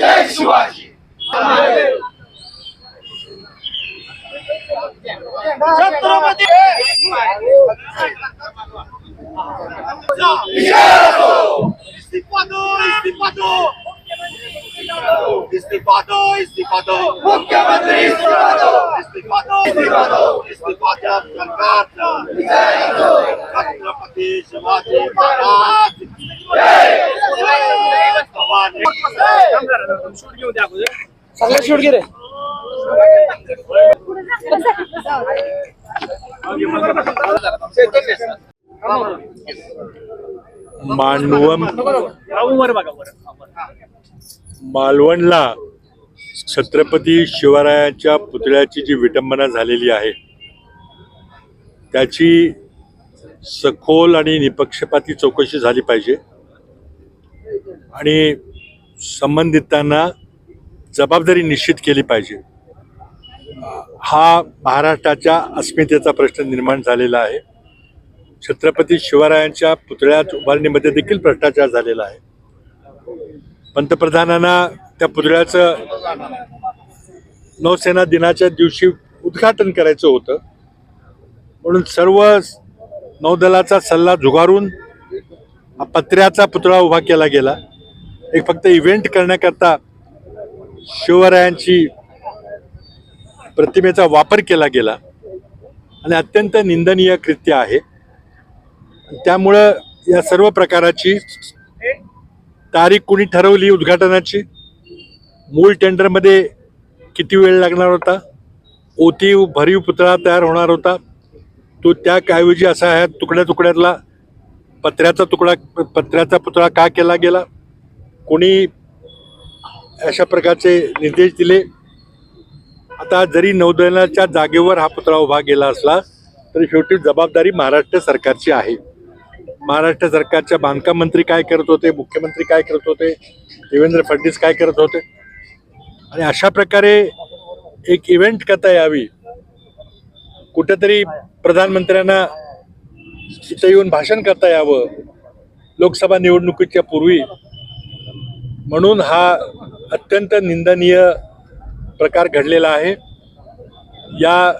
जय शिवाजी छत्रपती इस्तीफा दो इस्तीफा दो इस्तीफा दो इस्तीफा दो मुख्यमंत्री इस्तीफा दो इस्तीफा दो इस्तीफा दो. इस्तीफा द्या सरकारचा छत्रपती शिवाजी महाराज की जय. भवानी. सगळे शूट घे मांडवम मालवणला छत्रपती शिवरायांच्या पुतळ्याची जी विटंबना झालेली आहे त्याची सखोल आणि निपक्षपाती चौकशी झाली पाहिजे. आणि संबंधितांना जबाबदारी निश्चित केली पाहिजे. हा महाराष्ट्राच्या अस्मितेचा प्रश्न निर्माण झालेला आहे. छत्रपती शिवरायांच्या पुतळ्यात उभारणीमध्ये देखील भ्रष्टाचार झालेला आहे. पंतप्रधानांना त्या पुतळ्याचं नौसेना दिनाच्या दिवशी उद्घाटन करायचं होतं. म्हणून सर्व नौदलाचा सल्ला झुगारून हा पत्र्याचा पुतळा उभा केला गेला. एक फक्त इव्हेंट करण्याकरता शिवरायांची प्रतिमेचा वापर केला गेला. आणि अत्यंत निंदनीय कृत्य आहे. त्यामुळं या सर्व प्रकाराची तारीख कुणी ठरवली उद्घाटनाची? मूळ टेंडरमध्ये किती वेळ लागणार होता? ओतीव भरीव पुतळा तयार होणार होता. तो त्याऐवजी असा ह्या तुकड्या तुकड्यातला पत्र्याचा तुकडा पत्र्याचा पुतळा का केला गेला? कोणी अशा प्रकारचे निर्देश दिले? आता जरी नौदलाच्या जागेवर हा पुतळा उभा गेला असला तरी शेवटी जबाबदारी महाराष्ट्र सरकारची आहे. महाराष्ट्र सरकारच्या बांधकाम मंत्री काय करत होते? मुख्यमंत्री काय करत होते? देवेंद्र फडणवीस काय करत होते? आणि अशा प्रकारे एक इव्हेंट करता यावी. कुठेतरी प्रधानमंत्र्यांना इथं येऊन भाषण करता यावं लोकसभा निवडणुकीच्या पूर्वी. म्हणून हा अत्यंत निंदनीय प्रकार घडलेला आहे. या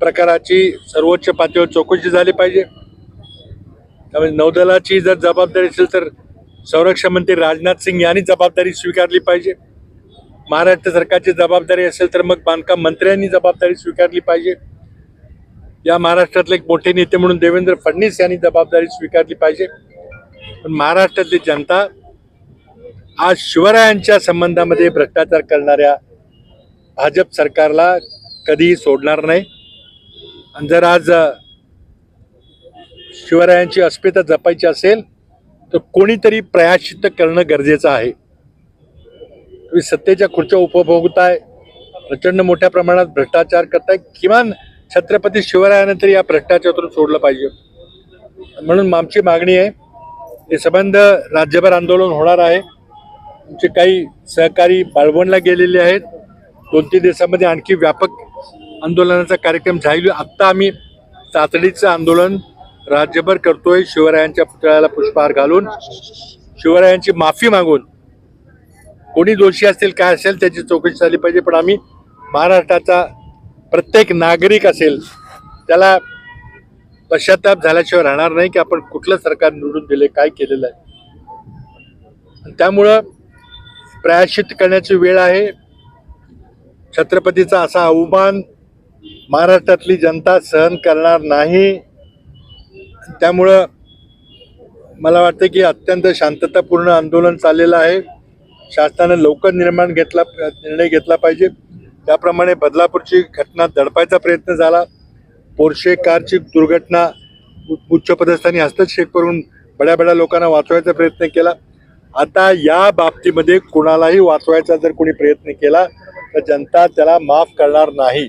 प्रकाराची सर्वोच्च पातळीवर चौकशी झाली पाहिजे. त्यामुळे नौदलाची जर जबाबदारी असेल तर संरक्षण मंत्री राजनाथ सिंग यांनी जबाबदारी स्वीकारली पाहिजे. महाराष्ट्र सरकारची जबाबदारी असेल तर मग बांधकाम मंत्र्यांनी जबाबदारी स्वीकारली पाहिजे. या महाराष्ट्रातले एक मोठे नेते म्हणून देवेंद्र फडणवीस यांनी जबाबदारी स्वीकारली पाहिजे. पण महाराष्ट्रातली जनता आज शिवरायांच्या संबंधामध्ये भ्रष्टाचार करणाऱ्या भाजप सरकारला कधीही सोडणार नाही. आणि जर आज शिवरायांची अस्मिता जपायची असेल तर कोणीतरी प्रयाशित करणं गरजेचं आहे. तुम्ही सत्तेच्या खुर्च्या उपभोगताय प्रचंड मोठ्या प्रमाणात भ्रष्टाचार करताय किमान छत्रपती शिवरायानं तरी या भ्रष्टाचारातून सोडलं पाहिजे. म्हणून आमची मागणी आहे हे संबंध राज्यभर आंदोलन होणार आहे. आमचे काही सहकारी बाळवणला गेलेले आहेत. दोन तीन दिवसामध्ये आणखी व्यापक आंदोलनाचा कार्यक्रम जाहीर आत्ता आम्ही तातडीचं आंदोलन राज्यभर करतोय शिवरायांच्या पुतळ्याला पुष्पहार घालून. शिवरायांची माफी मागून कोणी दोषी असतील काय असेल त्याची चौकशी झाली पाहिजे. पण आम्ही महाराष्ट्राचा प्रत्येक नागरिक असेल त्याला पश्चाताप झाल्याशिवाय राहणार नाही की आपण कुठलं सरकार निवडून दिले काय केलेलं आहे. त्यामुळं प्रायश्चित करण्याची वेळ आहे. छत्रपतीचा असा अवमान महाराष्ट्रातली जनता सहन करणार नाही. त्यामुळं मला वाटतं की अत्यंत शांततापूर्ण आंदोलन चाललेलं आहे. शासनानं लवकर निर्माण घेतला निर्णय घेतला पाहिजे. त्याप्रमाणे बदलापूरची घटना दडपायचा प्रयत्न झाला. पोर्शे कारची दुर्घटना उच्चपदस्थानी उच्च हस्तक्षेप करून बड्या बड्या लोकांना वाचवायचा प्रयत्न केला. आता या बाबतीमध्ये कुणालाही वाचवायचा जर कोणी प्रयत्न केला तर जनता त्याला माफ करणार नाही.